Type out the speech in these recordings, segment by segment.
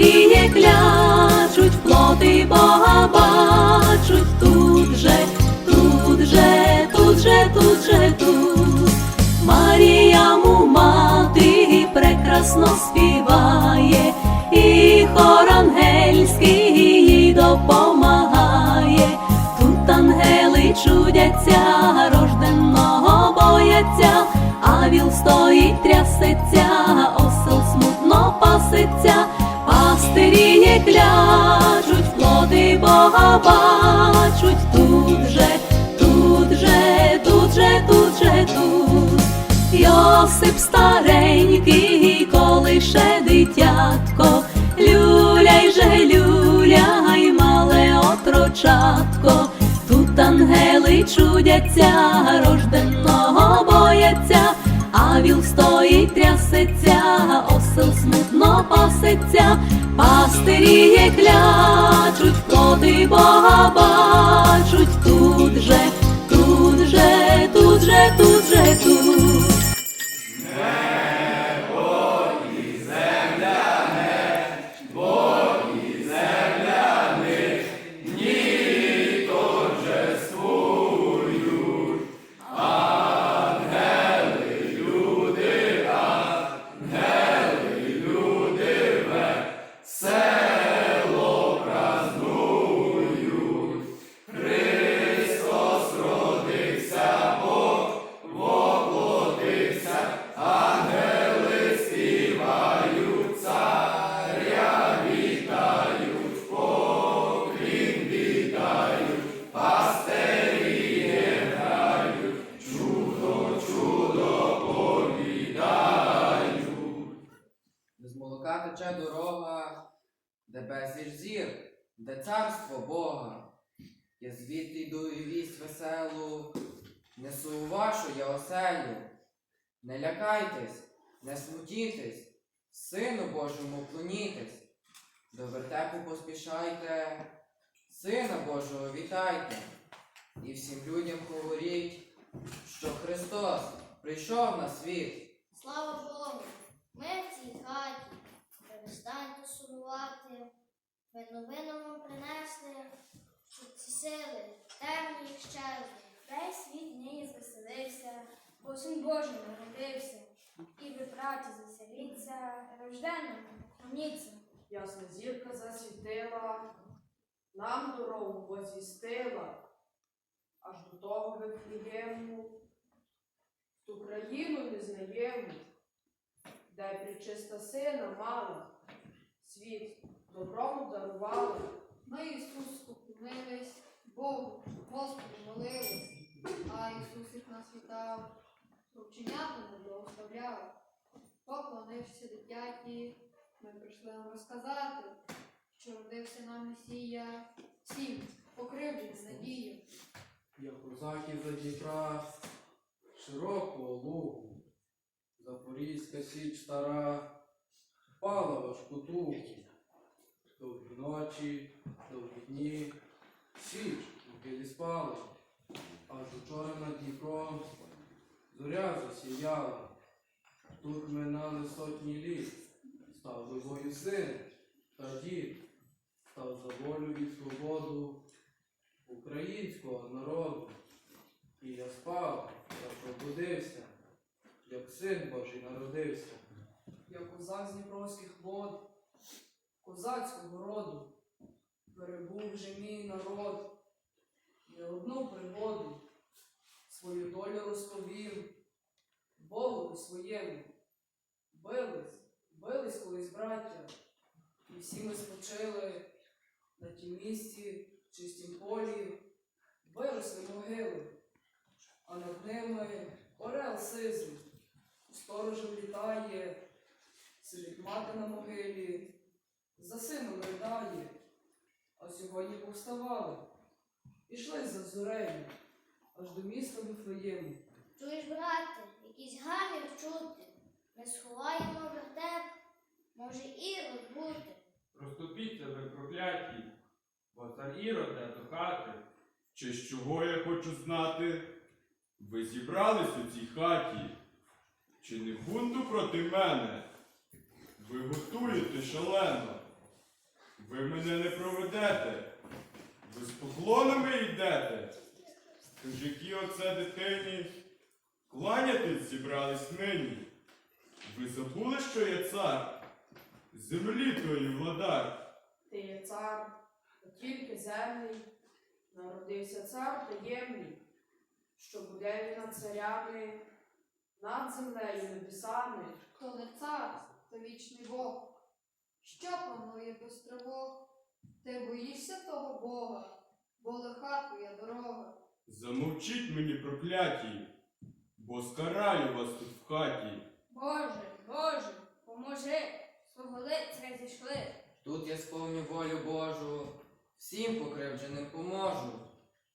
пастирі є клячуть, плоти Бога бачуть, тут же, тут же, тут же, тут же, тут. Марія му мати прекрасно співає, і хор ангельський їй допомагає. Тут ангели чудяться, рожденого бояться, а віл стоїть, трясеться, осел смутно пасеться, є клячуть, плоди Бога бачуть, тут же, тут же, тут же, тут же, тут. Йосип старенький, коли ще дитятко, люляй же, люляй, мале отрочатко, тут ангели чудяться, рожденого бояться, а віл стоїть, трясеться, пасеться, пастирі клячуть, плоди Бога я оселю. Не лякайтесь, не смутітесь, Сину Божому клонітесь, до вертепу поспішайте, Сина Божого вітайте, і всім людям говоріть, що Христос прийшов на світ. Слава Богу! Ми в цій хаті. Перестаньте сумувати. Ми новину вам принесли, щоб ці сили темні щезли. Весь світ нині звеселився, бо син Божий народився, і ви, браті, заселіться, рожденному поклоніться. Ясна зірка засвітила, нам дорогу возвістила, аж до того Вифлеєму, в ту країну незнаєму, де причиста сина мала, світ доброму дарувала. Ми Ісусу поклонились, Богу, Господу молились, а Ісус їх нас вітав, вченятами благословляв. Поклонившися дитяті, ми прийшли вам розказати, що родився нам Месія, всім покривджені надію. як у захід Дніпра, широкого лугу, Запорізька січ стара, впала важку тугу. Довгі ночі, довгі дні, січ у білі спала, аж учора над Дніпром зоря засіяла. Тут минали сотні літ, став вивою син та дід, став за волю і свободу українського народу. І я спав, я пробудився, як син Божий народився. Я козак з Дніпровських вод, козацького роду, перебув вже мій народ, не одну пригоду, свою долю розповім, Богу своєму. Бились, бились колись браття, і всі ми спочили на тім місці, чистім полі, виросли могили, а над ними орел сизий, сторожем літає, сидить мати на могилі, за сином ридає, а сьогодні повставали, пішли за зорею, аж до міста Вифлеєму. Чуєш, брате, якийсь гамір чути. Ми сховаємо вертеп, може ірод бути. Розступіться ви прокляті, бо цар Ірод йде до хати. Чи з чого я хочу знати? Ви зібрались у цій хаті? Чи не бунту проти мене? Ви готуєте шалено. Ви мене не проведете. Ви з поклонами йдете. Тож які оце дитині? Кланятись зібрались нині. Ви забули, що я цар? Землі тої владар. Ти є цар, та тільки земний, народився цар таємний, що буде він над царями, над землею небесами. Хто не цар, то вічний Бог. Що панує без тривог? Ти боїшся того Бога, бо лиха твоя дорога. Замовчіть мені прокляті, бо скараю вас тут в хаті. Боже, Боже, поможи, свого лицаря зійшли. Тут я сповню волю Божу, всім покривдженим поможу.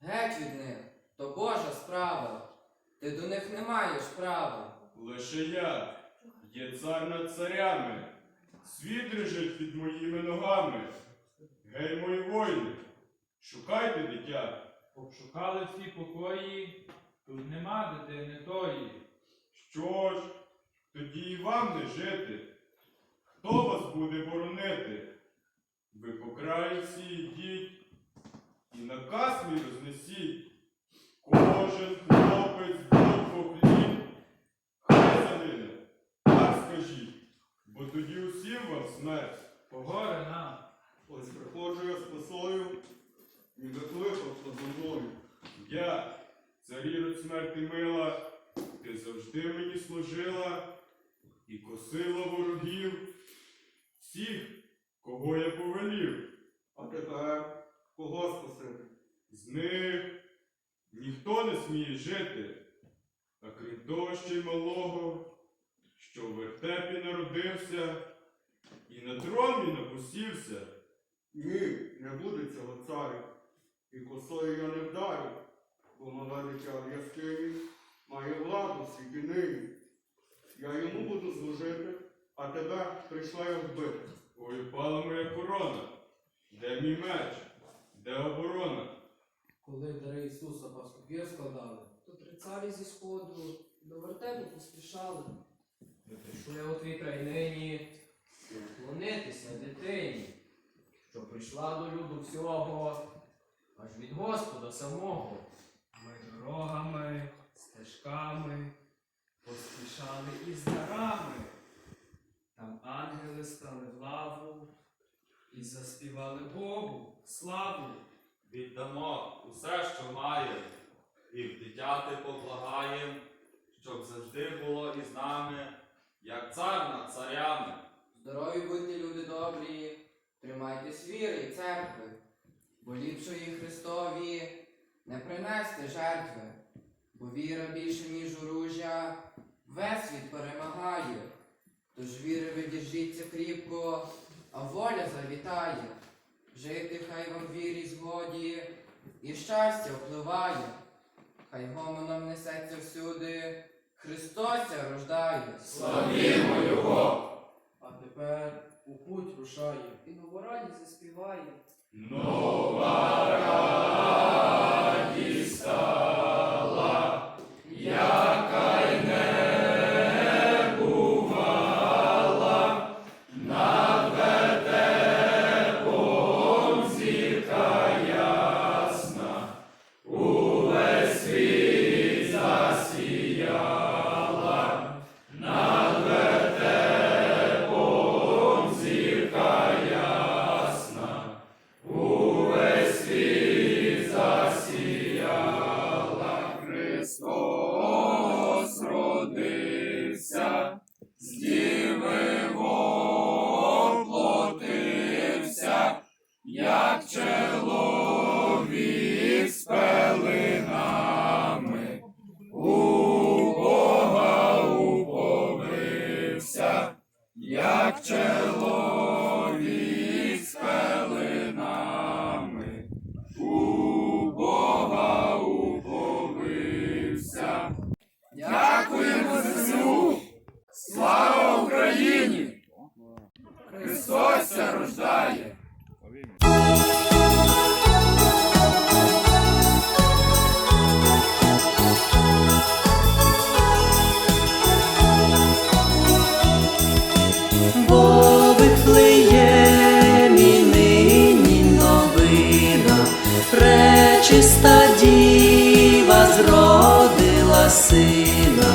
Геть від них, то Божа справа, ти до них не маєш права. Лише я є цар над царями, світ лежить під моїми ногами. Гей, мої воїни, шукайте дитя. Обшукали всі покої, тут нема дитини тої. Що ж, тоді і вам не жити. Хто вас буде боронити? Ви по краю всі йдіть і наказ мій рознесіть. Кожен хлопець будь по хліб, хай загине, так скажіть, бо тоді усім вам смерть. Погори нам. Ось приходжу я з посою і викликав поза мною. Я, смерти мила, ти завжди мені служила і косила ворогів всіх, кого я повелів. А тепер кого спасити? З них ніхто не сміє жити, а крім того ще й малого, що в вертепі народився і на трон мій напосівся. Ні, не буде цього царю, і косою я не вдарю, бо мале дитя в яскині має владу світі нині. Я йому буду служити, а тебе прийшла я вбити. Ой, пала моя корона. Де мій меч? Де оборона? Коли дари Ісуса паскуп'є складали, То три царі зі сходу до вертепу поспішали. Ми прийшли у твій край нині, вклонитися дитині, що прийшла до люду всього, аж від Господа самого. Ми дорогами, стежками поспішали із дарами. Там ангели стали в лаву і заспівали Богу славу. Віддамо усе, що маєм, і в дитяти поблагаєм, щоб завжди було із нами, як цар над царями. Здорові будьте, люди добрі, тримайтесь віри і церкви, бо ліпшої Христові принести жертви, бо віра більше, ніж оружя, весь світ перемагає. Тож віри ви держіться кріпко, а воля завітає. Жити хай вам вірі згоді, і щастя впливає. Хай гомоном несеться всюди, Христос ся рождає. Славімо Його! а тепер у путь рушає. І новораді заспіває. Нова пречиста діва зродила сина,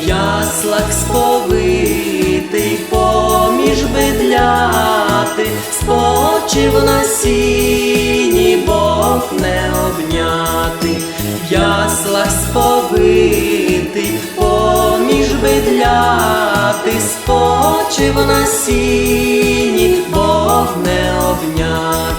в яслах сповитий поміж бедляти, спочив на сіні, Бог не обняти, в яслах сповитий поміж бедляти, спочив на сіні, Бог не обняти.